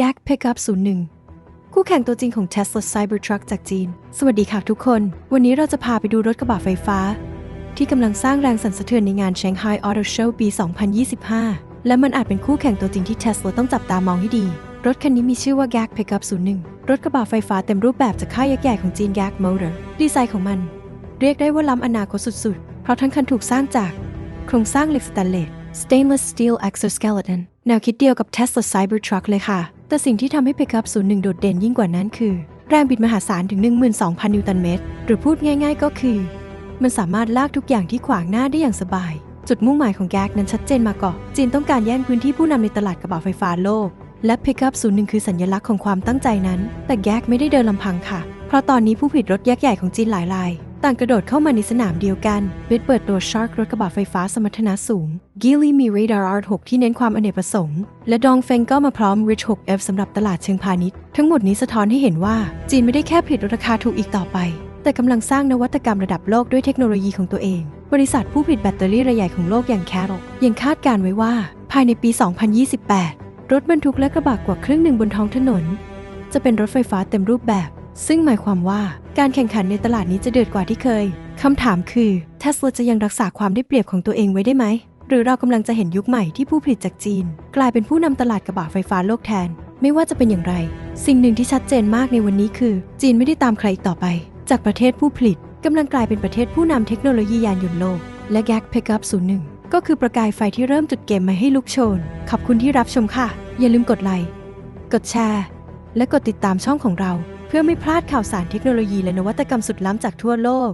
Yak Pickup 01 คู่แข่งตัวจริงของ Tesla Cybertruck จากจีน สวัสดีค่ะทุกคน วันนี้เราจะพาไปดูรถกระบะไฟฟ้า ที่กำลังสร้างแรงสั่นสะเทือนในงาน Shanghai Auto Show ปี 2025 และมันอาจเป็นคู่แข่งตัวจริงที่ Tesla ต้องจับตามองให้ดี รถคันนี้มีชื่อว่า Yak Pickup 01 รถกระบะไฟฟ้าเต็มรูปแบบจากค่ายยักษ์ใหญ่ของจีน Yak Motor ดีไซน์ของมัน เรียกได้ว่าล้ำอนาคตสุดๆ เพราะทั้งคันถูกสร้างจาก โครงสร้างเหล็กสแตนเลส stainless steel exoskeleton แนวคิดเดียวกับ Tesla Cybertruck เลยค่ะ แต่สิ่งที่ทำให้ Pickup 01 โดดเด่นยิ่งกว่านั้นคือ แรงบิดมหาศาลถึง 12,000 นิวตันเมตร หรือพูดง่ายๆก็คือ มันสามารถลากทุกอย่างที่ขวางหน้าได้อย่างสบาย จุดมุ่งหมายของแก๊กนั้นชัดเจนมาก่อนจีนต้องการแย่งพื้นที่ผู้นำในตลาดกระบะไฟฟ้าโลก และ Pickup 01 คือสัญลักษณ์ของความตั้งใจนั้น แต่แก๊กไม่ได้เดินลำพังค่ะ เพราะตอนนี้ผู้ผลิตรถยักษ์ใหญ่ของจีนหลายราย ต่างกระโดดเข้ามาในสนามเดียวกันบิดเปิดตัว Shark รถกระบะไฟฟ้าสมรรถนะสูง Geely มี Radar R6 ที่เน้นความอเนกประสงค์ และ Dongfeng ก็มาพร้อม Rich 6F สำหรับตลาดเชิงพาณิชย์ ทั้งหมดนี้สะท้อนให้เห็นว่าจีนไม่ได้แค่ผลิตราคาถูกอีกต่อไป แต่กำลังสร้างนวัตกรรมระดับโลกด้วยเทคโนโลยีของตัวเอง บริษัทผู้ผลิตแบตเตอรี่รายใหญ่ของโลกอย่าง Cattle ยังคาดการไว้ว่า ภายในปี 2028 รถบรรทุกและกระบะกว่าครึ่งหนึ่งบนท้องถนน จะเป็นรถไฟฟ้าเต็มรูปแบบ ซึ่งหมายความว่าการแข่งขันในตลาดนี้จะเดือดกว่าที่เคย คำถามคือ Tesla จะยังรักษาความได้เปรียบของตัวเองไว้ได้ไหม หรือเรากำลังจะเห็นยุคใหม่ที่ผู้ผลิตจากจีน กลายเป็นผู้นำตลาดกระบะไฟฟ้าโลกแทน ไม่ว่าจะเป็นอย่างไร สิ่งหนึ่งที่ชัดเจนมากในวันนี้คือ จีนไม่ได้ตามใครอีกต่อไป จากประเทศผู้ผลิตกำลังกลายเป็นประเทศผู้นำเทคโนโลยียานยนต์โลก และ Gag Pickup 01 ก็คือประกายไฟที่เริ่มจุดเกมมาให้ลุกโชน ขอบคุณที่รับชมค่ะ อย่าลืมกดไลค์ กดแชร์ และกดติดตามช่องของเรา พื่อไม่พลาดข่าวสารเทคโนโลยีและนวัตกรรมสุดล้ำจากทั่วโลก